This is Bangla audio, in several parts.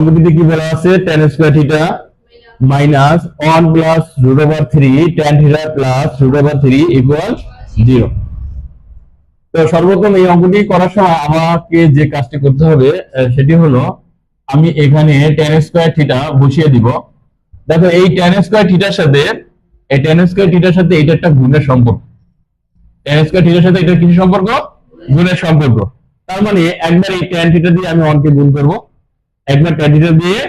অঙ্কটিতে কি বলা আছে? tan square theta minus 1 plus root over 3 tan theta plus root over 3 equal 0 তো সর্বপ্রথম এই অঙ্কটি করার সময় আমাকে যে কাজটি করতে হবে সেটি হলো আমি এখানে tan স্কয়ার থিটা বসিয়ে দিব। দেখো, এই tan স্কয়ার থিটার সাথে, এই tan স্কয়ার থিটার সাথে এটা একটা গুণের সম্পর্ক। tan স্কয়ার থিটার সাথে এটা কিছু সম্পর্ক? গুণের সম্পর্ক। তার মানে একবার এই tan থিটা দিয়ে আমি 1 কে গুণ করব। একবার থিটা দিয়ে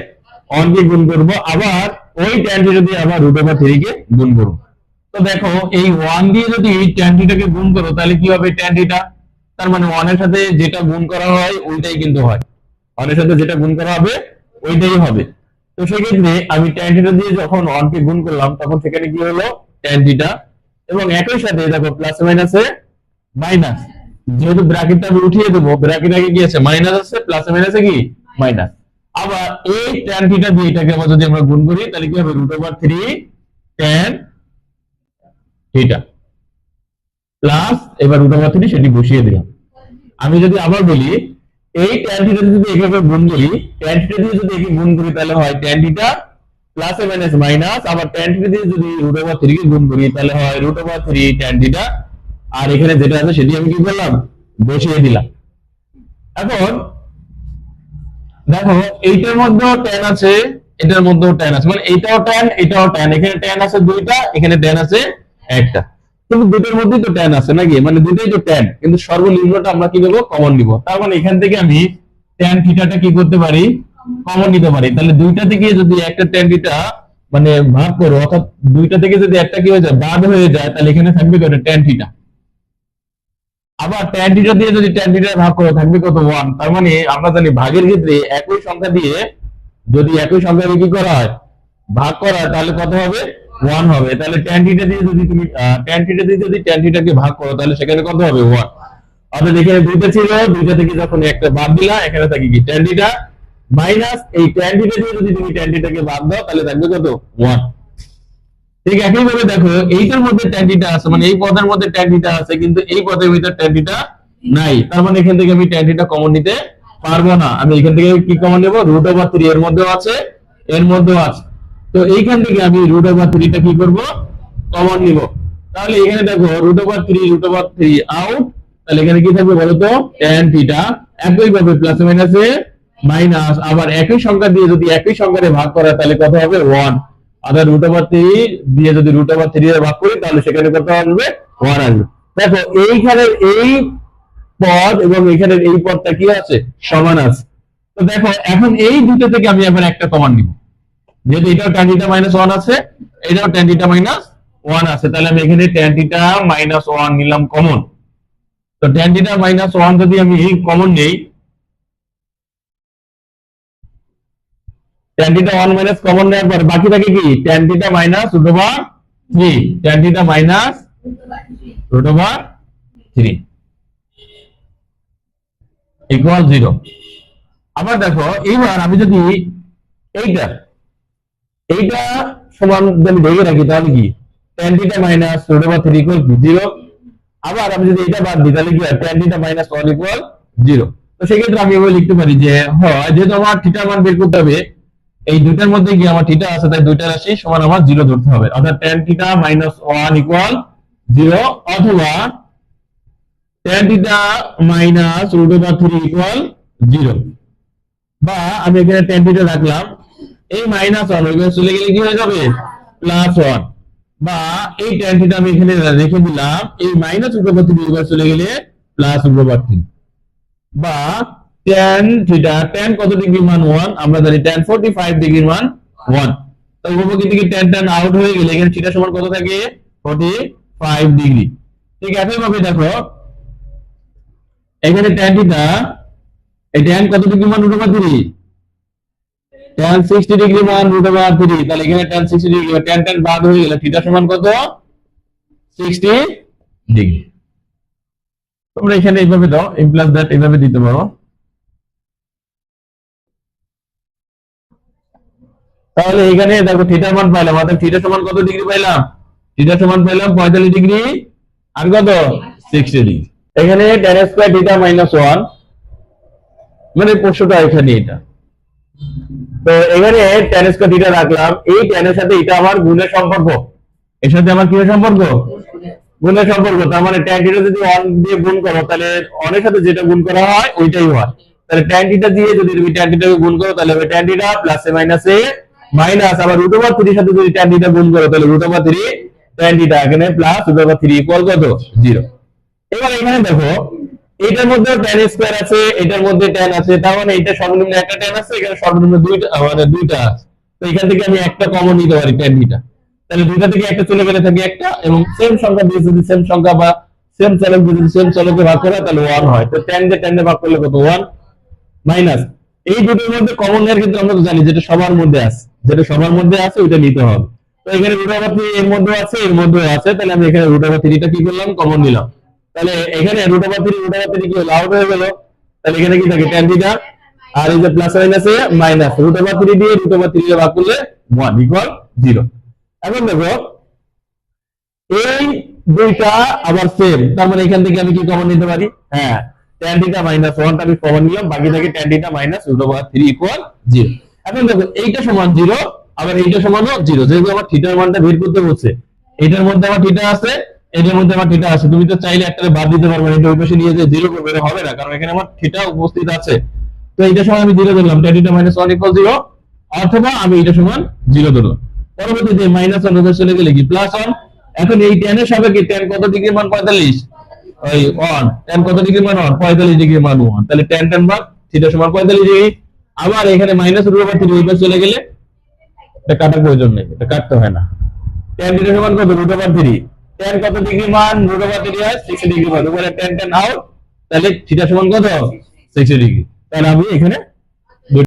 1 কে গুণ করব, আবার ওই থিটা দিয়ে আবার রুট ওভার 3 কে গুণ করব। তো দেখো, এই 1 দিয়ে যদি tan থিটাকে গুণ করো, তাহলে কি হবে থিটা তার মানে 1 এর সাথে যেটা গুণ করা হয়, ওইটাই কিন্তু হয়। 1 এর সাথে যেটা গুণ করা হবে, ওইটাই হবে। তো সেক্ষেত্রে আমি থিটা দিয়ে যখন 1 কে গুণ করলাম, তখন সেখানে কি হলো? থিটা এবং একই সাথে দেখো প্লাস মাইনাসে মাইনাস যেহেতু ব্র্যাকেটটা আমি উঠিয়ে দেবো ব্র্যাকেট আগে কি আছে? মাইনাস আছে প্লাস মাইনাসে কি? মাইনাস আবার এই tan থিটা দিয়ে এটাকে আবার যদি আমরা গুণ করি, তাহলে কি হবে? Root over three tan theta plus এবার রুট ওভার থ্রি সেটি বসিয়ে দিলাম। আমি যদি আবার বলি, এই tan থিটা যদি এভাবে গুণ করি, tan থিটা দিয়ে যদি একে গুণ করি, তাহলে হয় tan theta plus minus minus আবার tan থিটা দিয়ে যদি রুট ওভার থ্রি কে গুণ করি, তাহলে হয় root over three tan theta আর এখানে যেটা আছে সেটি আমি কি করলাম? বসিয়ে দিলাম। এখন দেখো, এইটার মধ্যেও tan আছে, এটার মধ্যেও tan আছে। মানে এইটাও tan, এটাও tan এখানে tan আছে দুইটা, এখানে tan আছে একটা। কিন্তু দুটোর মধ্যেই তো tan আছে নাকি? মানে দুটোই তো tan কিন্তু সর্বনিম্নটা আমরা কি নেব কমন নিব। তার মানে এখান থেকে আমি tan থিটাটা কি করতে পারি? কমন নিতে পারি। তাহলে দুইটা থেকে যদি একটা tan থিটা মানে ভাগ করো, অর্থাৎ দুইটা থেকে যদি একটা কি হয়ে যায়, বাদ হয়ে যায়, তাহলে এখানে থাকবে কত tan থিটা আবার tan থিটা দিয়ে যদি tan থিটা ভাগ করে থাকবে কত 1 তার মানে আমরা জানি ভাগের ক্ষেত্রে একই সংখ্যা দিয়ে যদি একই সংখ্যাকে কি করা হয়? ভাগ করা হয়, তাহলে কত হবে? 1 হবে। তাহলে tan থিটা দিয়ে যদি তুমি tan থিটা দিয়ে যদি tan থিটাকে ভাগ করো, তাহলে সেখানে কত হবে? 1 অর্থাৎ এখানে দুইটা ছিল, দুইটা থেকে যখন একটা বাদ দিলা, এখানে থাকে কি? tan থিটা মাইনাস এই tan থিটা দিয়ে যদি তুমি tan থিটাকে বাদ দাও, তাহলে থাকবে কত? 1 ঠিক একইভাবে দেখো, এইটার মধ্যে থিটা আছে মানে এই পদের মধ্যে থিটা আছে, কিন্তু এই পদের ভিতর থিটা নাই। তার মানে এখান থেকে আমি থিটা কমন নিতে পারব না। আমি এখান থেকে কি কমন নেব? রুট ওভার থ্রি এর মধ্যেও আছে, এর মধ্যেও আছে। তো এইখান থেকে আমি রুট ওভার থ্রিটা কি করব? কমন নিব। তাহলে এখানে দেখো root over three root over three out তাহলে এখানে কি থাকবে বলতো? tan থিটা একইভাবে প্লাস মাইনাসে মাইনাস আবার একই সংখ্যা দিয়ে যদি একই সংখ্যারে ভাগ করা তাহলে কত হবে? ওয়ান অর্থাৎ রুট ওভার থ্রি দিয়ে যদি রুট ওভার থ্রি ভাগ করি, তাহলে সেখানে কত আসবে? ওয়ান আসবে। দেখো এইখানের এই পদ এবং এখানের এই পদটা কি আছে? সমান আছে। তো দেখো, এখন এই দুটো থেকে আমি এখন একটা কমান নিব। যেহেতু এটাও tan থিটা মাইনাস ওয়ান আছে, এটাও tan থিটা মাইনাস ওয়ান আছে। তাহলে আমি এখানে tan থিটা মাইনাস ওয়ান নিলাম কমন তো tan থিটা মাইনাস ওয়ান যদি আমি এই কমন নেই tan মাইনাস কমন নেওয়ার পর বাকি থাকে কি? Tan theta minus root tan minus আবার দেখো, এইবার আমি যদি এইটা এইটা সমান রাখি, তাহলে কি? Tan theta minus root over three equal zero আবার আমি যদি এটা বাদ দিই, তাহলে কি হয়? Tan ওয়ান ইকুয়াল জিরো তো সেক্ষেত্রে আমি এভাবে লিখতে পারি যে, হয়, যেহেতু আমার থিটা মান বের করতে হবে এই দুইটার মধ্যে কি আমার থিটা আছে, তাই দুইটা রাশি সমান আমার জিরো ধরতে হবে। অর্থাৎ tan theta minus one equal zero অথবা tan theta minus root over three equal zero বা আমি এখানে tan থিটা রাখলাম, এই মাইনাস ওয়ান ওইখানে চলে গেলে কি হয়ে যাবে? প্লাস ওয়ান বা এই tan থিটা আমি এখানে রেখে দিলাম, এই মাইনাস রুট ওভার চলে গেলে প্লাস রুট বা tan থিটা tan কত ডিগ্রি মান 1 আমরা জানি tan 45 ডিগ্রি মান 1 তো উপপক্ষী থেকে tan tan আউট হয়ে গেলে এখানে থিটা সমান কত থাকে? 45 ডিগ্রি ঠিক একই ভাবে দেখো। এখানে tan থিটা এই tan কত ডিগ্রি মান? রুট ওভার 3 tan 60 ডিগ্রি মান রুট ওভার 3 তাহলে এখানে tan 60 ডিগ্রি tan tan বাদ হয়ে গেলে থিটা সমান কত? 60 ডিগ্রি তোমরা এখানে এইভাবে দাও এম প্লাস দ্যাট এইভাবে দিতে পারো। তাহলে এখানে দেখো থিটার মান পাইলাম অর্থাৎ থিটা সমান কত ডিগ্রি পাইলাম? থিটা সমান পাইলাম পঁয়তাল্লিশ ডিগ্রি আর কত? সিক্সটি ডিগ্রি এখানে tan square theta minus one মানে প্রশ্নটা এখানে এটা। তো এবারে tan স্কয়ার থিটা রাখলাম এই tan এর সাথে এটা আমার গুণের সম্পর্ক। এর সাথে আমার কি সম্পর্ক? গুণের সম্পর্ক। তার মানে tan থিটা যদি 1 দিয়ে গুণ করো তাহলে 1 এর সাথে যেটা গুণ করা হয় ওইটাই হয় তাহলে tan থিটা দিয়ে যদি তুমি tan থিটাকে গুণ করো তাহলে হবে tan theta plus A minus A minus আবার রুট ওভার 3 এর সাথে যদি tan থিটা গুণ করো, তাহলে রুট ওভার 3 tan থিটা এখানে প্লাস রুট ওভার 3 ইকুয়াল কত? 0 এবার এখানে দেখো, এটার মধ্যে tan স্কয়ার আছে, এটার মধ্যে tan আছে, তার মানে এটা সর্বনিম্ন একটা tan আছে, এখানে সর্বনিম্ন দুইটা মানে দুইটা তো এখান থেকে আমি একটা কমন নিতে পারি tan থিটা তাহলে দুইটা থেকে একটা চলে গেলে থাকে একটা, এবং সেম সংখ্যা দিয়ে যদি সেম সংখ্যা বা সেম চলক যদি সেম চলকে ভাগ করে, তাহলে 1 হয়। তো tan দিয়ে tan দিয়ে ভাগ করলে কত? 1 মাইনাস এই দুটোর মধ্যে কমন নেওয়ার কিন্তু আমরা তো জানি, যেটা সবার মধ্যে আছে। যেটা সবার মধ্যে আছে, ওইটা নিতে হবে। তো এখানে রুট ওভার থ্রি এর মধ্যে আছে, এর মধ্যে আছে, তাহলে আমি এখানে রুট ওভার থ্রিটা কি করলাম? কমন নিলাম। তাহলে এখানে root over three root over three কি হলো আউট হয়ে গেল? তাহলে এখানে কি থাকে? tan থিটা আর এই যে plus minus minus root over three দিয়ে রুট ওভার থ্রি ভাগ করলে 1 ইকুয়াল 0 এখন দেখো, এই দুইটা আবার সেম তার মানে এখান থেকে আমি কি কমন নিতে পারি? হ্যাঁ tan থিটা মাইনাস 1 টা আমি কমন নিলাম, বাকি থাকে tan theta minus root over 3 equal 0 এখন দেখো, এইটা সমান 0 আবার এইটা সমানও 0 যেহেতু আমার থিটার মানটা বের করতে হচ্ছে এটার মধ্যে আমার থিটা আছে এটার মধ্যে আমার থিটা আছে। তুমি তো চাইলে একটা বাদ দিতে পারবে এটা ওই নিয়ে যে 0 করবে হবে না, কারণ এখানে আমার থিটা উপস্থিত আছে। তো এইটার সময় আমি 0 ধরলাম থিটা মাইনাস 1 ইকুয়াল 0 অথবা আমি এটা সমান 0 ধরলাম। পরবর্তীতে মাইনাস 1 ওদের চলে গেলে কি? প্লাস 1 এখন এই tan এর সাপেক্ষে tan কত ডিগ্রি মান? 45 ওই 1 tan কত ডিগ্রি মান? 1 45 ডিগ্রি মান 1 তাহলে tan tan বার থিটা সমান 45 ডিগ্রি। আবার এখানে minus root over three over চলে গেলে এটা কাটার প্রয়োজন নেই, এটা কাটতে হয় না। tan ডিগ্রি সমান কত? রুট ওভার থ্রি tan কত ডিগ্রি মান রুট ওভার থ্রি হয় 60 ডিগ্রি মান উপরে tan tan আউট তাহলে থিটা সমান কত? 60 ডিগ্রি তাহলে আমি এখানে